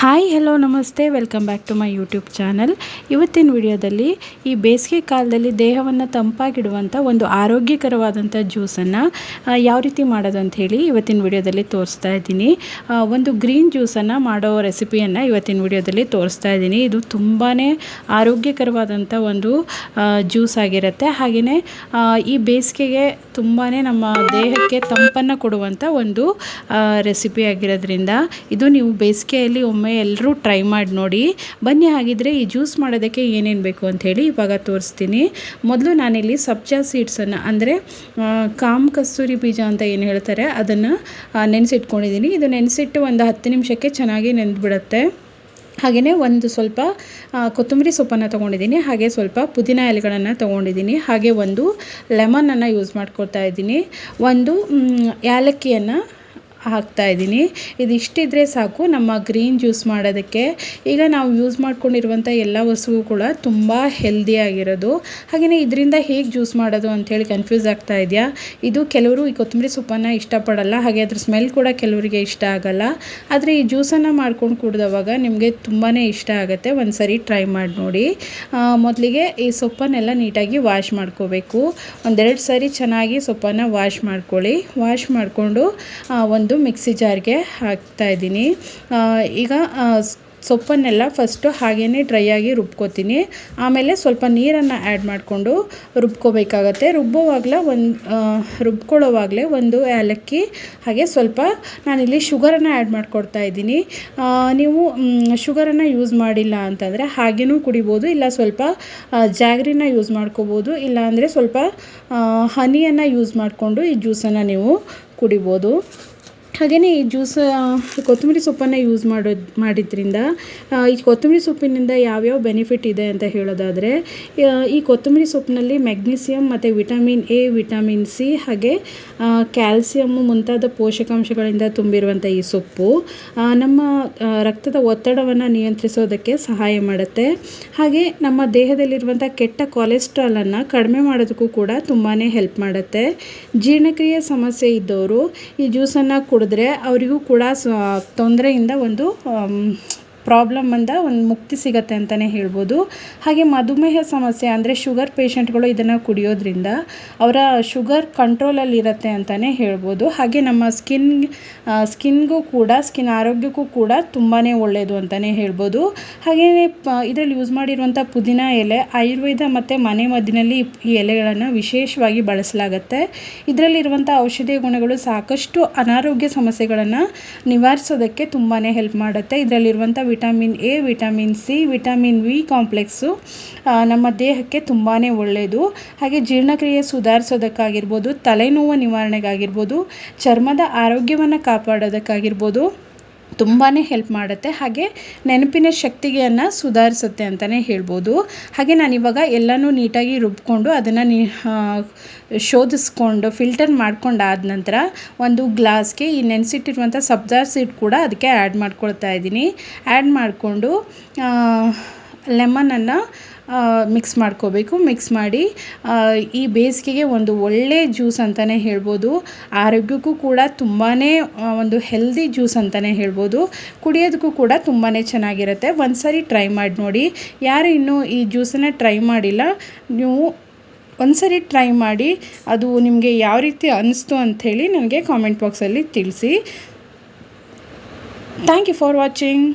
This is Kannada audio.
ಹಾಯ್ ಹಲೋ ನಮಸ್ತೆ. Welcome back to my YouTube channel ಇವತ್ತಿನ ವಿಡಿಯೋದಲ್ಲಿ ಈ ಬೇಸಿಗೆ ಕಾಲದಲ್ಲಿ ದೇಹವನ್ನು ತಂಪಾಗಿಡುವಂಥ ಒಂದು ಆರೋಗ್ಯಕರವಾದಂಥ ಜ್ಯೂಸನ್ನು ಯಾವ ರೀತಿ ಮಾಡೋದು ಅಂತ ಹೇಳಿ ಇವತ್ತಿನ ವಿಡಿಯೋದಲ್ಲಿ ತೋರಿಸ್ತಾ ಇದ್ದೀನಿ. ಒಂದು ಗ್ರೀನ್ ಜ್ಯೂಸನ್ನು ಮಾಡೋ ರೆಸಿಪಿಯನ್ನು ಇವತ್ತಿನ ವಿಡಿಯೋದಲ್ಲಿ ತೋರಿಸ್ತಾ ಇದ್ದೀನಿ. ಇದು ತುಂಬಾ ಆರೋಗ್ಯಕರವಾದಂಥ ಒಂದು ಜ್ಯೂಸ್ ಆಗಿರುತ್ತೆ. ಹಾಗೆಯೇ ಈ ಬೇಸಿಗೆಗೆ ತುಂಬಾ ನಮ್ಮ ದೇಹಕ್ಕೆ ತಂಪನ್ನು ಕೊಡುವಂಥ ಒಂದು ರೆಸಿಪಿ ಆಗಿರೋದ್ರಿಂದ ಇದು ನೀವು ಬೇಸಿಗೆಯಲ್ಲಿ ಒಮ್ಮೆ ಎಲ್ಲರೂ ಟ್ರೈ ಮಾಡಿ ನೋಡಿ. ಬನ್ನಿ ಹಾಗಿದ್ರೆ ಈ ಜ್ಯೂಸ್ ಮಾಡೋದಕ್ಕೆ ಏನೇನು ಬೇಕು ಅಂತ ಹೇಳಿ ಇವಾಗ ತೋರಿಸ್ತೀನಿ. ಮೊದಲು ನಾನಿಲ್ಲಿ ಸಬ್ಜಾ ಸೀಡ್ಸನ್ನು ಅಂದರೆ ಕಾಮ್ ಕಸ್ತೂರಿ ಬೀಜ ಅಂತ ಏನು ಹೇಳ್ತಾರೆ ಅದನ್ನು ನೆನೆಸಿಟ್ಕೊಂಡಿದ್ದೀನಿ ಇದು ನೆನೆಸಿಟ್ಟು ಒಂದು ಹತ್ತು ನಿಮಿಷಕ್ಕೆ ಚೆನ್ನಾಗಿ ನೆನೆದ್ಬಿಡುತ್ತೆ ಹಾಗೆಯೇ ಒಂದು ಸ್ವಲ್ಪ ಕೊತ್ತಂಬರಿ ಸೊಪ್ಪನ್ನು ತೊಗೊಂಡಿದ್ದೀನಿ ಹಾಗೆ ಸ್ವಲ್ಪ ಪುದೀನ ಎಲೆಗಳನ್ನು ತೊಗೊಂಡಿದ್ದೀನಿ ಹಾಗೆ ಒಂದು ಲೆಮನನ್ನು ಯೂಸ್ ಮಾಡ್ಕೊಳ್ತಾ ಇದ್ದೀನಿ ಒಂದು ಏಲಕ್ಕಿಯನ್ನು ಹಾಕ್ತಾ ಇದ್ದೀನಿ. ಇದಿಷ್ಟಿದ್ರೆ ಸಾಕು, ನಮ್ಮ ಗ್ರೀನ್ ಜ್ಯೂಸ್ ಮಾಡೋದಕ್ಕೆ. ಈಗ ನಾವು ಯೂಸ್ ಮಾಡ್ಕೊಂಡಿರುವಂಥ ಎಲ್ಲ ವಸ್ತುವು ಕೂಡ ತುಂಬ ಹೆಲ್ದಿಯಾಗಿರೋದು ಹಾಗೆಯೇ ಇದರಿಂದ ಹೇಗೆ ಜ್ಯೂಸ್ ಮಾಡೋದು ಅಂಥೇಳಿ ಕನ್ಫ್ಯೂಸ್ ಆಗ್ತಾ ಇದೆಯಾ? ಇದು ಕೆಲವರು ಈ ಕೊತ್ತಂಬರಿ ಸೊಪ್ಪನ್ನು ಇಷ್ಟಪಡಲ್ಲ, ಹಾಗೆ ಅದ್ರ ಸ್ಮೆಲ್ ಕೂಡ ಕೆಲವರಿಗೆ ಇಷ್ಟ ಆಗಲ್ಲ. ಆದರೆ ಈ ಜ್ಯೂಸನ್ನು ಮಾಡ್ಕೊಂಡು ಕುಡಿದವಾಗ ನಿಮಗೆ ತುಂಬಾ ಇಷ್ಟ ಆಗುತ್ತೆ. ಒಂದು ಸರಿ ಟ್ರೈ ಮಾಡಿ ನೋಡಿ. ಮೊದಲಿಗೆ ಈ ಸೊಪ್ಪನ್ನೆಲ್ಲ ನೀಟಾಗಿ ವಾಶ್ ಮಾಡ್ಕೋಬೇಕು. ಒಂದೆರಡು ಸರಿ ಚೆನ್ನಾಗಿ ಸೊಪ್ಪನ್ನು ವಾಶ್ ಮಾಡ್ಕೊಳ್ಳಿ. ವಾಶ್ ಮಾಡಿಕೊಂಡು ಒಂದು ಮಿಕ್ಸಿ ಜಾರ್ಗೆ ಹಾಕ್ತಾ ಇದ್ದೀನಿ. ಈಗ ಸೊಪ್ಪನ್ನೆಲ್ಲ ಫಸ್ಟು ಹಾಗೇ ಡ್ರೈ ಆಗಿ ರುಬ್ಕೋತೀನಿ. ಆಮೇಲೆ ಸ್ವಲ್ಪ ನೀರನ್ನು ಆ್ಯಡ್ ಮಾಡಿಕೊಂಡು ರುಬ್ಕೋಬೇಕಾಗತ್ತೆ. ರುಬ್ಬೋವಾಗಲೇ ಒಂದು ರುಬ್ಕೊಳ್ಳೋವಾಗಲೇ ಒಂದು ಏಲಕ್ಕಿ, ಹಾಗೆ ಸ್ವಲ್ಪ ನಾನಿಲ್ಲಿ ಶುಗರನ್ನು ಆ್ಯಡ್ ಮಾಡಿಕೊಡ್ತಾ ಇದ್ದೀನಿ. ನೀವು ಶುಗರನ್ನು ಯೂಸ್ ಮಾಡಿಲ್ಲ ಅಂತಂದರೆ ಹಾಗೇನೂ ಕುಡಿಬೋದು. ಇಲ್ಲ ಸ್ವಲ್ಪ ಜಾಗ್ರಿನ ಯೂಸ್ ಮಾಡ್ಕೋಬೋದು. ಇಲ್ಲಾಂದರೆ ಸ್ವಲ್ಪ ಹನಿಯನ್ನು ಯೂಸ್ ಮಾಡಿಕೊಂಡು ಈ ಜ್ಯೂಸನ್ನು ನೀವು ಕುಡಿಬೋದು. ಹಾಗೆಯೇ ಈ ಜ್ಯೂಸ್ ಕೊತ್ತಂಬರಿ ಸೊಪ್ಪನ್ನು ಯೂಸ್ ಮಾಡೋದು, ಮಾಡಿದ್ರಿಂದ ಈ ಕೊತ್ತಂಬರಿ ಸೊಪ್ಪಿನಿಂದ ಯಾವ್ಯಾವ ಬೆನಿಫಿಟ್ ಇದೆ ಅಂತ ಹೇಳೋದಾದರೆ ಈ ಕೊತ್ತಂಬರಿ ಸೊಪ್ಪಿನಲ್ಲಿ ಮೆಗ್ನೀಸಿಯಮ್ ಮತ್ತು ವಿಟಮಿನ್ ಎ ವಿಟಮಿನ್ ಸಿ ಹಾಗೆ ಕ್ಯಾಲ್ಸಿಯಮ್ಮು ಮುಂತಾದ ಪೋಷಕಾಂಶಗಳಿಂದ ತುಂಬಿರುವಂಥ ಈ ಸೊಪ್ಪು ನಮ್ಮ ರಕ್ತದ ಒತ್ತಡವನ್ನು ನಿಯಂತ್ರಿಸೋದಕ್ಕೆ ಸಹಾಯ ಮಾಡುತ್ತೆ. ಹಾಗೆ ನಮ್ಮ ದೇಹದಲ್ಲಿರುವಂಥ ಕೆಟ್ಟ ಕೊಲೆಸ್ಟ್ರಾಲನ್ನು ಕಡಿಮೆ ಮಾಡೋದಕ್ಕೂ ಕೂಡ ತುಂಬಾ ಹೆಲ್ಪ್ ಮಾಡುತ್ತೆ. ಜೀರ್ಣಕ್ರಿಯೆ ಸಮಸ್ಯೆ ಇದ್ದವರು ಈ ಜ್ಯೂಸನ್ನು ಕುಡಿದ್ರೆ ಅವರಿಗೂ ಕೂಡ ತೊಂದರೆಯಿಂದ ಒಂದು ಪ್ರಾಬ್ಲಮ್ಮಿಂದ ಒಂದು ಮುಕ್ತಿ ಸಿಗತ್ತೆ ಅಂತಲೇ ಹೇಳ್ಬೋದು. ಹಾಗೆ ಮಧುಮೇಹ ಸಮಸ್ಯೆ ಅಂದರೆ ಶುಗರ್ ಪೇಷಂಟ್ಗಳು ಇದನ್ನು ಕುಡಿಯೋದ್ರಿಂದ ಅವರ ಶುಗರ್ ಕಂಟ್ರೋಲಲ್ಲಿ ಇರುತ್ತೆ ಅಂತಲೇ ಹೇಳ್ಬೋದು. ಹಾಗೆ ನಮ್ಮ ಸ್ಕಿನ್ ಸ್ಕಿನ್ಗೂ ಕೂಡ ಸ್ಕಿನ್ ಆರೋಗ್ಯಕ್ಕೂ ಕೂಡ ತುಂಬಾ ಒಳ್ಳೆಯದು ಅಂತಲೇ ಹೇಳ್ಬೋದು. ಹಾಗೆಯೇ ಇದರಲ್ಲಿ ಯೂಸ್ ಮಾಡಿರುವಂಥ ಪುದೀನ ಎಲೆ, ಆಯುರ್ವೇದ ಮತ್ತು ಮನೆ ಮದ್ದಿನಲ್ಲಿ ಈ ಎಲೆಗಳನ್ನು ವಿಶೇಷವಾಗಿ ಬಳಸಲಾಗುತ್ತೆ. ಇದರಲ್ಲಿರುವಂಥ ಔಷಧೀಯ ಗುಣಗಳು ಸಾಕಷ್ಟು ಅನಾರೋಗ್ಯ ಸಮಸ್ಯೆಗಳನ್ನು ನಿವಾರಿಸೋದಕ್ಕೆ ತುಂಬಾ ಹೆಲ್ಪ್ ಮಾಡುತ್ತೆ. ಇದರಲ್ಲಿರುವಂಥ vitamin A, vitamin C, vitamin B complex ನಮ್ಮ ದೇಹಕ್ಕೆ ತುಂಬಾ ಒಳ್ಳೆಯದು. ಹಾಗೆ ಜೀರ್ಣಕ್ರಿಯೆ ಸುಧಾರಿಸೋದಕ್ಕಾಗಿರ್ಬೋದು, ತಲೆನೋವು ನಿವಾರಣೆಗಾಗಿರ್ಬೋದು, ಚರ್ಮದ ಆರೋಗ್ಯವನ್ನು ಕಾಪಾಡೋದಕ್ಕಾಗಿರ್ಬೋದು. ತುಂಬಾ ಹೆಲ್ಪ್ ಮಾಡುತ್ತೆ. ಹಾಗೆ ನೆನಪಿನ ಶಕ್ತಿಗೆಯನ್ನು ಸುಧಾರಿಸುತ್ತೆ ಅಂತಲೇ ಹೇಳ್ಬೋದು. ಹಾಗೆ ನಾನಿವಾಗ ಎಲ್ಲನೂ ನೀಟಾಗಿ ರುಬ್ಕೊಂಡು ಅದನ್ನು ನೀ ಶೋಧಿಸ್ಕೊಂಡು ಫಿಲ್ಟರ್ ಮಾಡ್ಕೊಂಡಾದ ನಂತರ ಒಂದು ಗ್ಲಾಸ್ಗೆ ಈ ನೆನೆಸಿಟ್ಟಿರುವಂಥ ಸಬ್ಜಾರ್ ಸೀಡ್ ಕೂಡ ಅದಕ್ಕೆ ಆ್ಯಡ್ ಮಾಡ್ಕೊಳ್ತಾ ಇದ್ದೀನಿ. ಆ್ಯಡ್ ಮಾಡಿಕೊಂಡು ಲೆಮನನ್ನು ಮಿಕ್ಸ್ ಮಾಡ್ಕೋಬೇಕು. ಮಿಕ್ಸ್ ಮಾಡಿ ಈ ಬೇಸಿಗೆಗೆ ಒಂದು ಒಳ್ಳೆ ಜ್ಯೂಸ್ ಅಂತಲೇ ಹೇಳ್ಬೋದು. ಆರೋಗ್ಯಕ್ಕೂ ಕೂಡ ತುಂಬಾ ಒಂದು ಹೆಲ್ದಿ ಜ್ಯೂಸ್ ಅಂತಲೇ ಹೇಳ್ಬೋದು. ಕುಡಿಯೋದಕ್ಕೂ ಕೂಡ ತುಂಬಾ ಚೆನ್ನಾಗಿರುತ್ತೆ. ಒಂದು ಸಾರಿ ಟ್ರೈ ಮಾಡಿ ನೋಡಿ. ಯಾರು ಇನ್ನೂ ಈ ಜ್ಯೂಸನ್ನು ಟ್ರೈ ಮಾಡಿಲ್ಲ, ನೀವು ಒಂದ್ಸರಿ ಟ್ರೈ ಮಾಡಿ, ಅದು ನಿಮಗೆ ಯಾವ ರೀತಿ ಅನ್ನಿಸ್ತು ಅಂಥೇಳಿ ನನಗೆ ಕಾಮೆಂಟ್ ಬಾಕ್ಸಲ್ಲಿ ತಿಳಿಸಿ. Thank you for watching